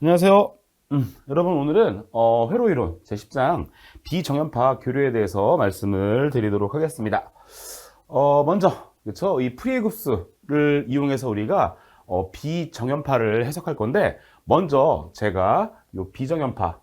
안녕하세요. 음, 여러분 오늘은 어, 회로 이론 제10장 비정연파 교류에 대해서 말씀을 드리도록 하겠습니다. 어, 먼저 그쵸? 이 프리에급수를 이용해서 우리가 어, 비정연파를 해석할 건데 먼저 제가 이 비정연파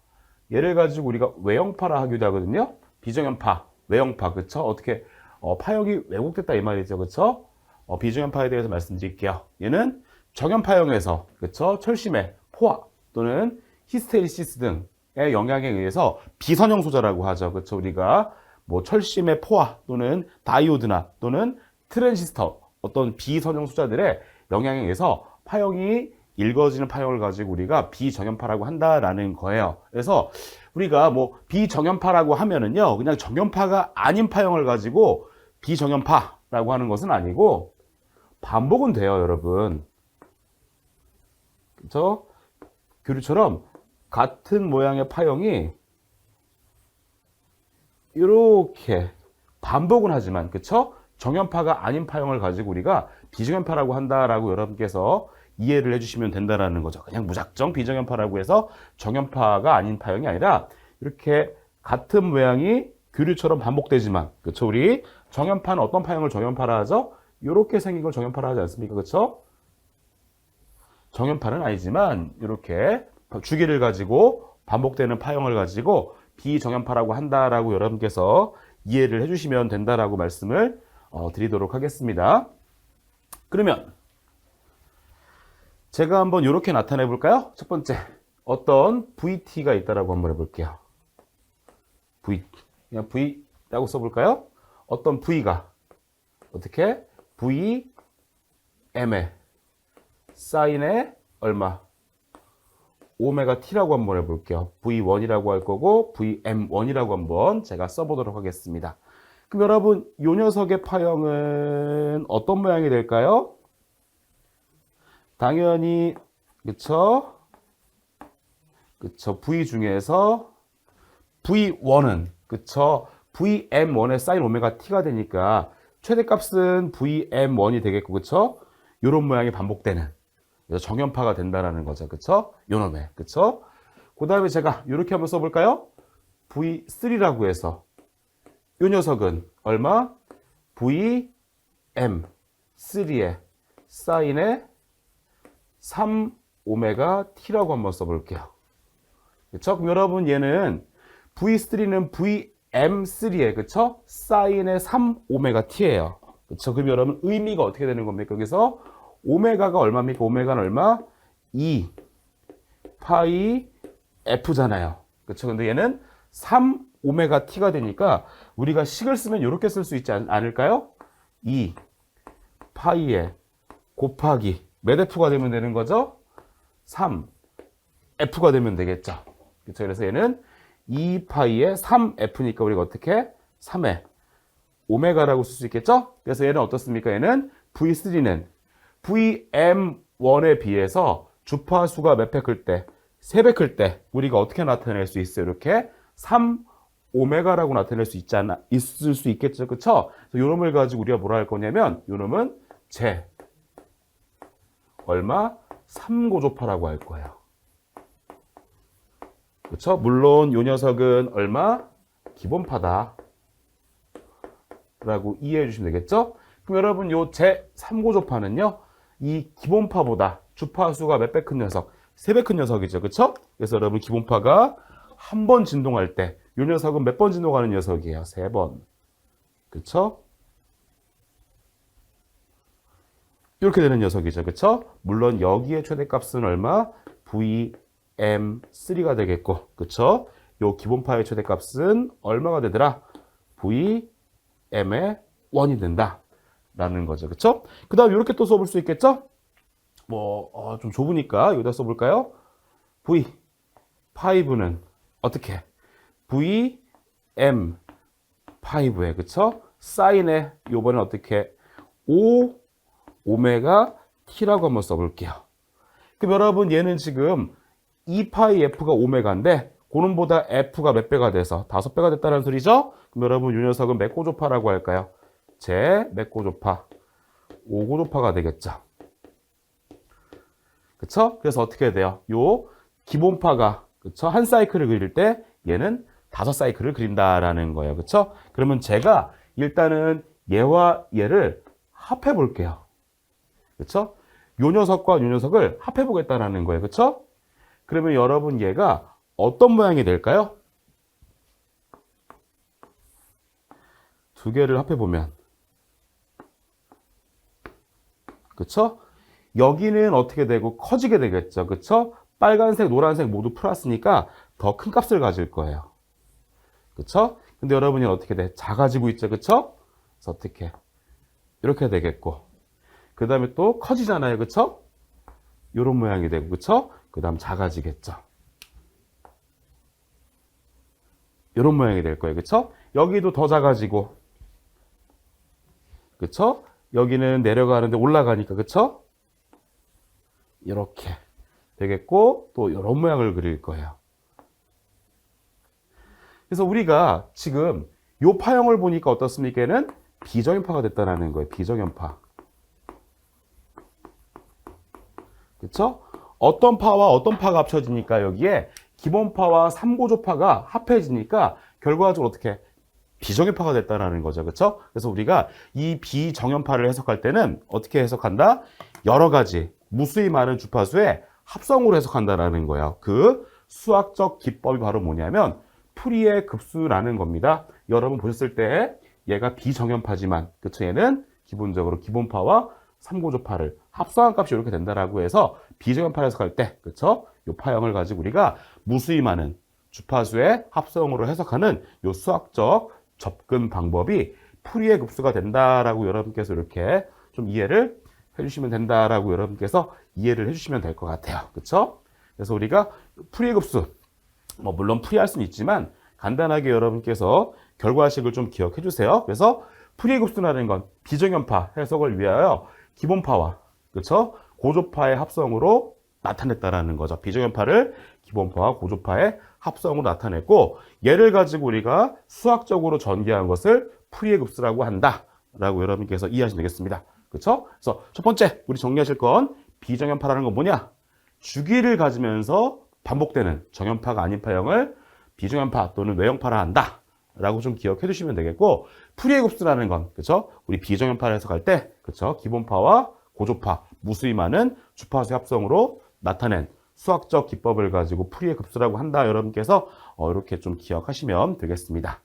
얘를 가지고 우리가 외형파라 하기도 하거든요. 비정연파, 외형파 그쵸? 어떻게 어, 파형이 왜곡됐다 이 말이죠. 그쵸? 어, 비정연파에 대해서 말씀드릴게요. 얘는 정연파형에서 그쵸? 철심의 포화 또는 히스테리시스 등의 영향에 의해서 비선형 소자라고 하죠. 그쵸? 우리가 뭐 철심의 포화 또는 다이오드나 또는 트랜시스터 어떤 비선형 소자들의 영향에 의해서 파형이 읽어지는 파형을 가지고 우리가 비정연파라고 한다라는 거예요. 그래서 우리가 뭐 비정연파라고 하면은요, 그냥 정연파가 아닌 파형을 가지고 비정연파라고 하는 것은 아니고 반복은 돼요, 여러분. 그렇죠? 교류처럼 같은 모양의 파형이 이렇게 반복은 하지만 그쵸? 정연파가 아닌 파형을 가지고 우리가 비정연파라고 한다라고 여러분께서 이해를 해주시면 된다라는 거죠. 그냥 무작정 비정연파라고 해서 정연파가 아닌 파형이 아니라 이렇게 같은 모양이 교류처럼 반복되지만 그쵸? 우리 정연파는 어떤 파형을 정연파라 하죠? 이렇게 생긴 걸 정연파라 하지 않습니까? 그쵸? 정연파는 아니지만 이렇게 주기를 가지고 반복되는 파형을 가지고 비정연파라고 한다라고 여러분께서 이해를 해주시면 된다라고 말씀을 어, 드리도록 하겠습니다. 그러면 제가 한번 이렇게 나타내 볼까요? 첫 번째 어떤 VT가 있다라고 한번 해볼게요. V 그냥 V라고 써볼까요? 어떤 V가 어떻게 V M에 사인에 얼마? 오메가 t라고 한번 해볼게요. V1이라고 할 거고 VM1이라고 한번 제가 써보도록 하겠습니다. 그럼 여러분 이 녀석의 파형은 어떤 모양이 될까요? 당연히 그쵸? 그쵸? V 중에서 V1은 그쵸? VM1의 사인 오메가 t가 되니까 최대값은 VM1이 되겠고 그쵸? 이런 모양이 반복되는 그래서 정연파가 된다라는 거죠. 그쵸? 요놈에. 그쵸? 그 다음에 제가 이렇게 한번 써볼까요? V3라고 해서 요 녀석은 얼마? VM3의 사인에 3 오메가 t라고 한번 써볼게요. 그쵸? 그럼 여러분 얘는 V3는 VM3에 그쵸? 사인의 3 오메가 t예요. 그쵸? 그럼 여러분 의미가 어떻게 되는 겁니까? 여기서 오메가가 얼마입니까? 오메가는 얼마? 2 파이 F잖아요. 그쵸? 근데 얘는 3 오메가 T가 되니까 우리가 식을 쓰면 이렇게 쓸 수 있지 않, 않을까요? 2 파이에 곱하기 몇 F가 되면 되는 거죠? 3 F가 되면 되겠죠. 그쵸? 그래서 얘는 2 파이에 3F니까 우리가 어떻게? 3에 오메가라고 쓸 수 있겠죠? 그래서 얘는 어떻습니까? 얘는 V3는 VM1에 비해서 주파 수가 몇 배 클 때, 3배 클 때 우리가 어떻게 나타낼 수 있어요? 이렇게 3 오메가라고 나타낼 수 않나, 있을 수 있겠죠. 그쵸? 그래서 요놈을 가지고 우리가 뭐라 할 거냐면, 요놈은 제, 얼마? 3고조파라고 할 거예요. 그쵸? 물론 요 녀석은 얼마? 기본파다. 라고 이해해 주시면 되겠죠? 그럼 여러분 요 제 3고조파는요, 이 기본파보다 주파수가 몇 배 큰 녀석, 세 배 큰 녀석이죠. 그쵸? 그래서 여러분 기본파가 한 번 진동할 때, 이 녀석은 몇 번 진동하는 녀석이에요? 세 번. 그쵸? 이렇게 되는 녀석이죠. 그쵸? 물론 여기에 최대값은 얼마? VM3가 되겠고, 그쵸? 요 기본파의 최대값은 얼마가 되더라? VM의 1이 된다. 라는 거죠. 그쵸? 그 다음 이렇게 또 써볼 수 있겠죠? 뭐, 어, 좀 좁으니까 여기다 써볼까요? V, 5는 어떻게? V, M, 5에, 그쵸? 사인에 요번엔 어떻게? 5, 오메가 T라고 한번 써볼게요. 그럼 여러분 얘는 지금 2파이 F가 오메가인데 고놈보다 F가 몇 배가 돼서 다섯 배가 됐다는 소리죠? 그럼 여러분 이 녀석은 몇 고조파라고 할까요? 제 몇 고조파? 5고조파가 되겠죠. 그쵸? 그래서 어떻게 돼요? 요 기본파가 그쵸? 한 사이클을 그릴 때 얘는 다섯 사이클을 그린다라는 거예요. 그쵸? 그러면 제가 일단은 얘와 얘를 합해 볼게요. 그쵸? 요 녀석과 요 녀석을 합해 보겠다라는 거예요. 그쵸? 그러면 여러분 얘가 어떤 모양이 될까요? 두 개를 합해 보면 그쵸? 여기는 어떻게 되고 커지게 되겠죠. 그쵸? 빨간색, 노란색 모두 플러스니까 더 큰 값을 가질 거예요. 그쵸? 근데 여러분이 어떻게 돼? 작아지고 있죠. 그쵸? 그래서 어떻게? 이렇게 되겠고. 그 다음에 또 커지잖아요. 그쵸? 요런 모양이 되고. 그쵸? 그 다음 작아지겠죠. 요런 모양이 될 거예요. 그쵸? 여기도 더 작아지고. 그쵸? 여기는 내려가는데 올라가니까. 그쵸? 이렇게 되겠고 또 이런 모양을 그릴 거예요. 그래서 우리가 지금 요 파형을 보니까 어떻습니까? 얘는 비정연파가 됐다는 거예요. 비정연파. 그쵸? 어떤 파와 어떤 파가 합쳐지니까 여기에 기본파와 삼고조파가 합해지니까 결과적으로 어떻게 비정연파가 됐다는 거죠. 그쵸? 그래서 우리가 이 비정연파를 해석할 때는 어떻게 해석한다? 여러 가지 무수히 많은 주파수의 합성으로 해석한다라는 거예요. 그 수학적 기법이 바로 뭐냐면 풀이의 급수라는 겁니다. 여러분 보셨을 때 얘가 비정연파지만 그쵸 얘는 기본적으로 기본파와 삼고조파를 합성한 값이 이렇게 된다라고 해서 비정연파 해석할 때 그쵸 요 파형을 가지고 우리가 무수히 많은 주파수의 합성으로 해석하는 요 수학적 접근 방법이 풀이의 급수가 된다라고 여러분께서 이렇게 좀 이해를 해주시면 된다라고 여러분께서 이해를 해주시면 될 것 같아요. 그쵸? 그래서 우리가 풀이의 급수, 뭐, 물론 풀이할 수는 있지만, 간단하게 여러분께서 결과식을 좀 기억해 주세요. 그래서 풀이의 급수라는 건 비정연파 해석을 위하여 기본파와, 그쵸? 고조파의 합성으로 나타냈다라는 거죠. 비정연파를 기본파와 고조파의 합성으로 나타냈고, 얘를 가지고 우리가 수학적으로 전개한 것을 풀이의 급수라고 한다. 라고 여러분께서 이해하시면 되겠습니다. 그쵸? 그래서 첫 번째, 우리 정리하실 건 비정연파라는 건 뭐냐? 주기를 가지면서 반복되는 정연파가 아닌 파형을 비정연파 또는 외형파라 한다. 라고 좀 기억해 두시면 되겠고, 풀이의 급수라는 건, 그쵸? 우리 비정연파를 해석할 때, 그쵸? 기본파와 고조파, 무수히 많은 주파수 합성으로 나타낸 수학적 기법을 가지고 풀이의 급수라고 한다. 여러분께서 어, 이렇게 좀 기억하시면 되겠습니다.